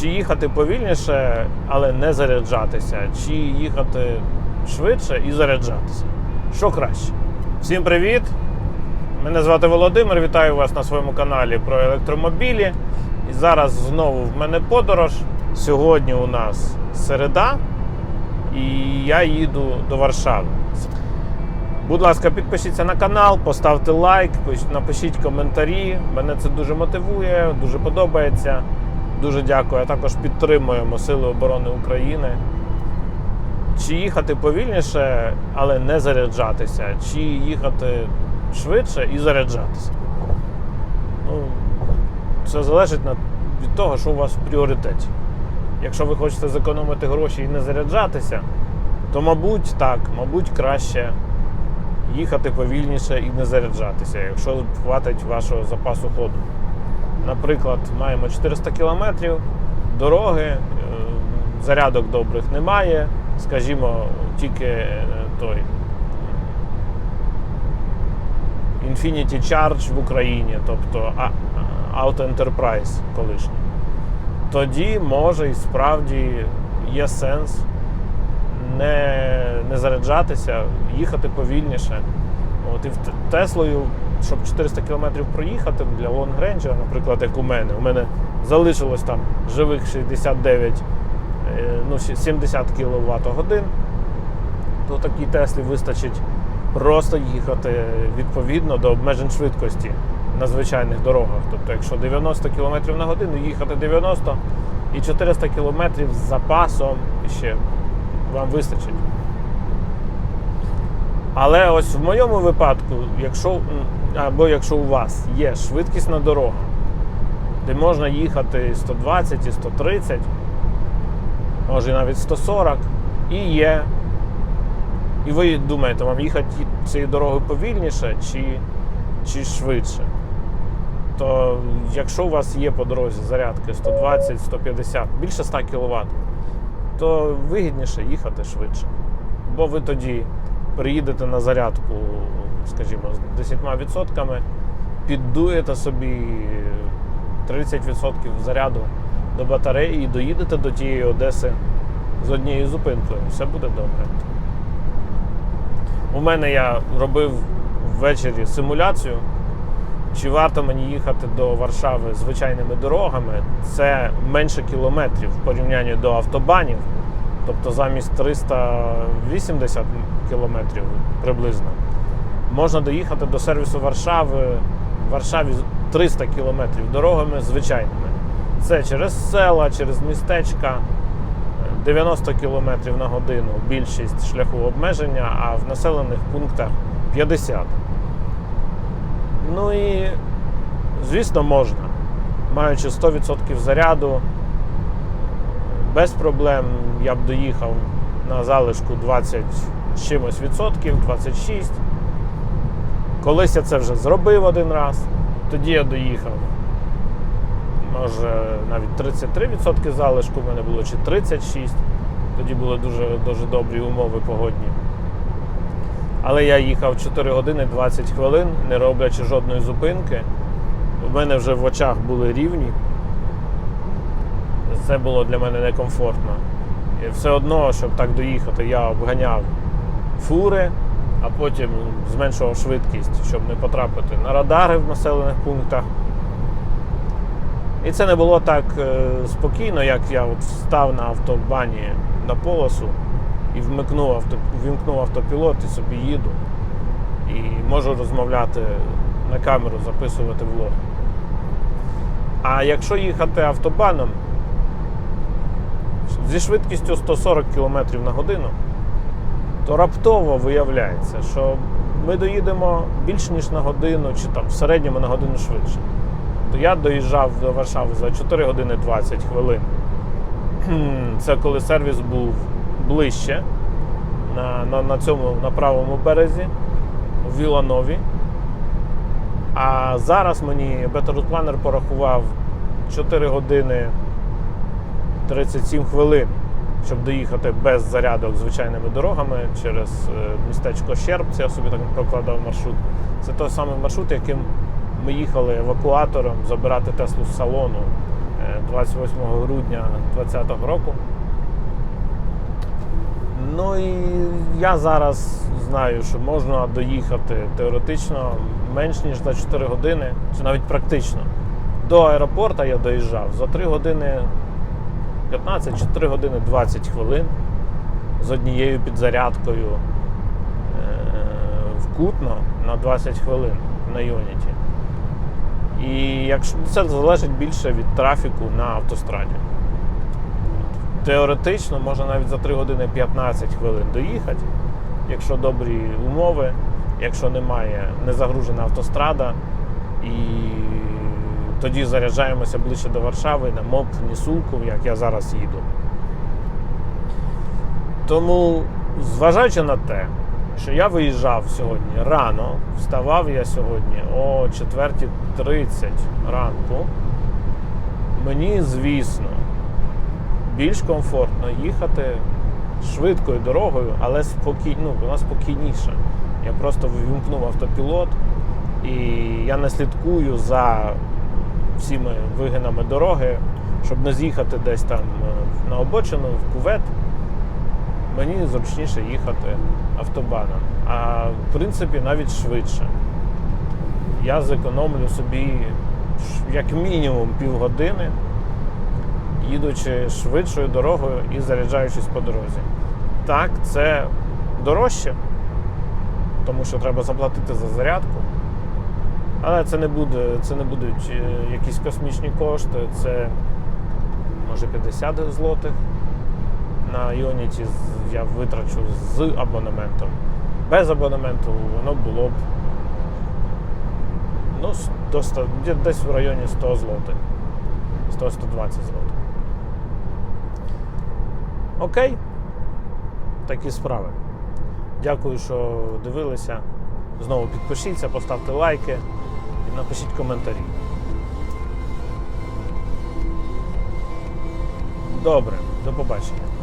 Чи їхати повільніше, але не заряджатися, чи їхати швидше і заряджатися. Що краще? Всім привіт! Мене звати Володимир. Вітаю вас на своєму каналі про електромобілі. І зараз знову в мене подорож. Сьогодні у нас середа, і я їду до Варшави. Будь ласка, підпишіться на канал, поставте лайк, напишіть коментарі. Мене це дуже мотивує, дуже подобається. Дуже дякую. А також підтримуємо Сили оборони України. Чи їхати повільніше, але не заряджатися, чи їхати швидше і заряджатися. Ну, це залежить від того, що у вас в пріоритеті. Якщо ви хочете зекономити гроші і не заряджатися, то, мабуть, так, мабуть, краще їхати повільніше і не заряджатися, якщо хватить вашого запасу ходу. Наприклад, маємо 400 кілометрів дороги, е, зарядок добрих немає, скажімо, тільки е, той Infinity Charge в Україні, тобто Auto Enterprise колишній. Тоді може і справді є сенс не, не заряджатися, їхати повільніше. От і Теслою, щоб 400 км проїхати для лонгренджа, наприклад, як у мене, у мене залишилось там живих 69, е, ну, 70 кВт годин, то такій Теслі вистачить просто їхати відповідно до обмежень швидкості на звичайних дорогах. Тобто, якщо 90 км на годину, їхати 90 і 400 км з запасом ще вам вистачить. Але ось в моєму випадку, якщо або якщо у вас є швидкісна дорога, де можна їхати 120 і 130, може навіть 140, і є. І ви думаєте, вам їхати цією дорогою повільніше чи, чи швидше. То якщо у вас є по дорозі зарядки 120-150, більше 100 кВт, то вигідніше їхати швидше. Бо ви тоді приїдете на зарядку, скажімо, з 10%, піддуєте собі 30% заряду до батареї і доїдете до тієї Одеси з однією зупинкою. Все буде добре. У мене я робив ввечері симуляцію. Чи варто мені їхати до Варшави звичайними дорогами? Це менше кілометрів в порівнянні до автобанів. Тобто замість 380 кілометрів приблизно можна доїхати до сервісу Варшави. В Варшаві 300 кілометрів дорогами звичайними. Це через села, через містечка. 90 км на годину більшість шляху обмеження, а в населених пунктах 50. Ну і, звісно, можна. Маючи 100% заряду, без проблем я б доїхав на залишку 20 з чимось відсотків, 26. Колись я це вже зробив один раз, тоді я доїхав. Може, навіть 33% залишку в мене було, чи 36. Тоді були дуже, дуже добрі умови погодні. Але я їхав 4 години 20 хвилин, не роблячи жодної зупинки. У мене вже в очах були рівні. Це було для мене некомфортно. І все одно, щоб так доїхати, я обганяв фури, а потім зменшував швидкість, щоб не потрапити на радари в населених пунктах. І це не було так е, спокійно, як я от встав на автобані на полосу і вмикнув авто, вімкнув автопілот і собі їду. І можу розмовляти на камеру, записувати влог. А якщо їхати автобаном зі швидкістю 140 км на годину, то раптово виявляється, що ми доїдемо більш ніж на годину, чи там в середньому на годину швидше. То я доїжджав до Варшави за 4 години 20 хвилин. Це коли сервіс був ближче на, на, на цьому на правому березі в Віланові. А зараз мені Better Planner порахував 4 години 37 хвилин, щоб доїхати без зарядок звичайними дорогами через е, містечко Щербці. Я собі так прокладав маршрут. Це той самий маршрут, яким ми їхали евакуатором забирати Теслу з салону е, 28 грудня 2020 року. Ну і я зараз знаю, що можна доїхати теоретично менш ніж за 4 години, чи навіть практично. До аеропорту я доїжджав за 3 години 15 чи 3 години 20 хвилин з однією підзарядкою е, в Кутно на 20 хвилин на Юніті. І якщо це залежить більше від трафіку на автостраді. Теоретично можна навіть за 3 години 15 хвилин доїхати, якщо добрі умови, якщо немає не загружена автострада, і тоді заряджаємося ближче до Варшави на МОП Нісулку, як я зараз їду. Тому, зважаючи на те, що я виїжджав сьогодні рано, вставав я сьогодні о 4.30 ранку, мені, звісно, більш комфортно їхати швидкою дорогою, але спокій... ну, вона спокійніша. Я просто ввімкнув автопілот і я не слідкую за всіми вигинами дороги, щоб не з'їхати десь там е, на обочину, в кувет. Мені зручніше їхати автобаном. А в принципі навіть швидше. Я зекономлю собі як мінімум півгодини, їдучи швидшою дорогою і заряджаючись по дорозі. Так, це дорожче, тому що треба заплатити за зарядку. Але це не буде, це не будуть е, якісь космічні кошти, це може 50 злотих на Іоніті я витрачу з абонементом. Без абонементу воно було б ну, до 100, десь в районі 100 злотих. 100-120 злотих. Окей. Такі справи. Дякую, що дивилися. Знову підпишіться, поставте лайки напишіть коментарі. Добре, до побачення.